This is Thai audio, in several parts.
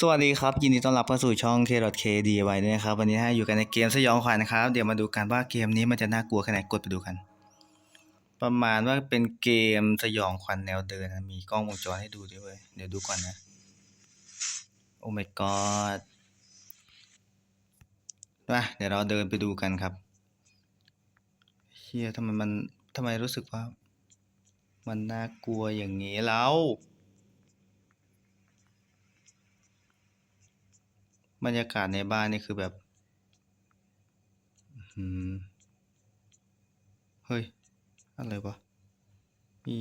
สวัสดีครับ ยินดีต้อนรับเข้าสู่ช่อง K.K DIY ด้วยนะครับ วันนี้นะอยู่กันในเกมสยองขวัญนะครับ เดี๋ยวมาดูกันว่าเกมนี้มันจะน่ากลัวแค่ไหนกดไปดูกัน ประมาณว่าเป็นเกมสยองขวัญแนวเดินนะมีกล้องวงจรให้ดูด้วยเวยเดี๋ยวดูก่อนนะโอ้ my god มาเดี๋ยวเราเดินไปดูกันครับเฮียทำไมมันทำไมรู้สึกว่า มันน่ากลัวอย่างนี้แล้ว บรรยากาศในบ้านนี่คือแบบอื้อหือเฮ้ย อะไรวะ มี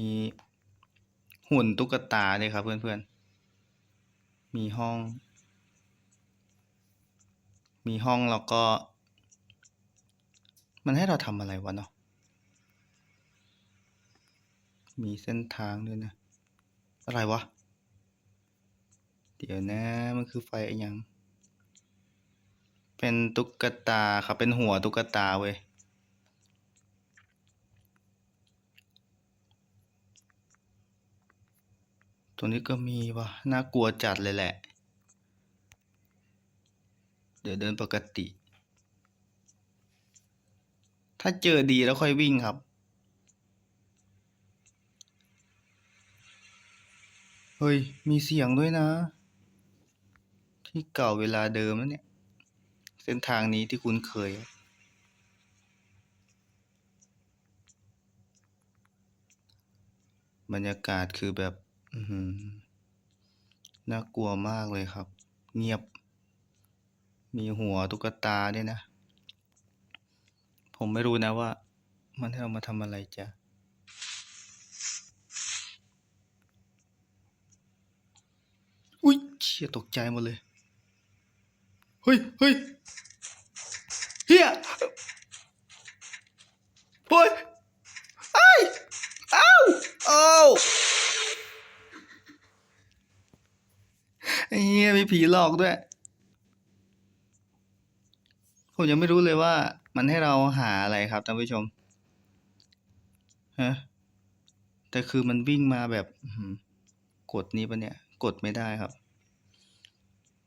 หุ่นตุ๊กตาเลยครับเพื่อนๆ มีห้อง มีห้องแล้วก็ มันให้เราทำอะไรวะเนาะ มีเส้นทางด้วยนะ อะไรวะ เดี๋ยวนะ มันคือไฟอะไรยัง เป็นตุ๊กตาครับ เป็นหัวตุ๊กตาเว้ย ตัวนี้ก็มีวะน่ากลัวจัดเลยแหละ เดี๋ยวเดินปกติ ถ้าเจอดีแล้วค่อยวิ่งครับ เฮ้ย มีเสียงด้วยนะ ที่เก่าเวลาเดิมแล้วเนี่ย เส้นทางนี้ที่คุ้นเคย บรรยากาศคือแบบน่ากลัวมากเลยครับ เงียบ มีหัวตุ๊กตาด้วยนะ ผมไม่รู้นะว่า มันให้เรามาทำอะไรจ้ะอุ้ยเชี่ยตกใจหมดเลย เฮ้ยเฮ้ยเฮียเฮ้ยไอ้เอ้าเอ้าไอ้เฮียมีผีหลอกด้วย ผมยังไม่รู้เลยว่ามันให้เราหาอะไรครับท่านผู้ชมฮะแต่คือมันวิ่งมาแบบกดนี้ปะเนี่ย กดไม่ได้ครับ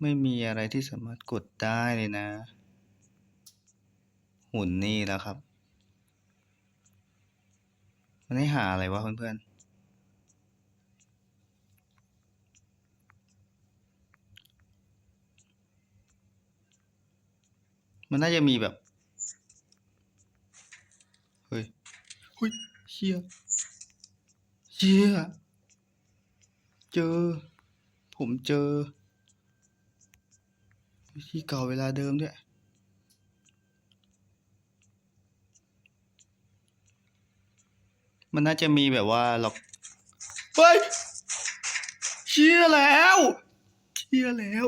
ไม่มีอะไรที่สามารถกดได้เลยนะ หุ่นนี่แล้วครับ มันให้หาอะไรวะเพื่อนๆ มันน่าจะมีแบบ เฮ้ยเฮ้ยเชี่ยเชี่ยเจอ ผมเจอ ที่เก่าเวลาเดิมด้วยมันน่าจะมีแบบว่าล็อกเฮ้ยเชื่อแล้วเชื่อแล้ว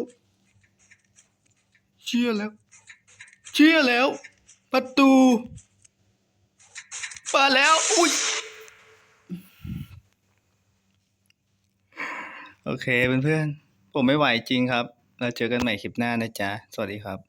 เชื่อแล้วเชื่อแล้ว ประตูเปิดแล้ว อุ้ย โอเคเพื่อนๆผมไม่ไหวจริงครับ เราเจอกันใหม่คลิปหน้านะจ๊ะ สวัสดีครับ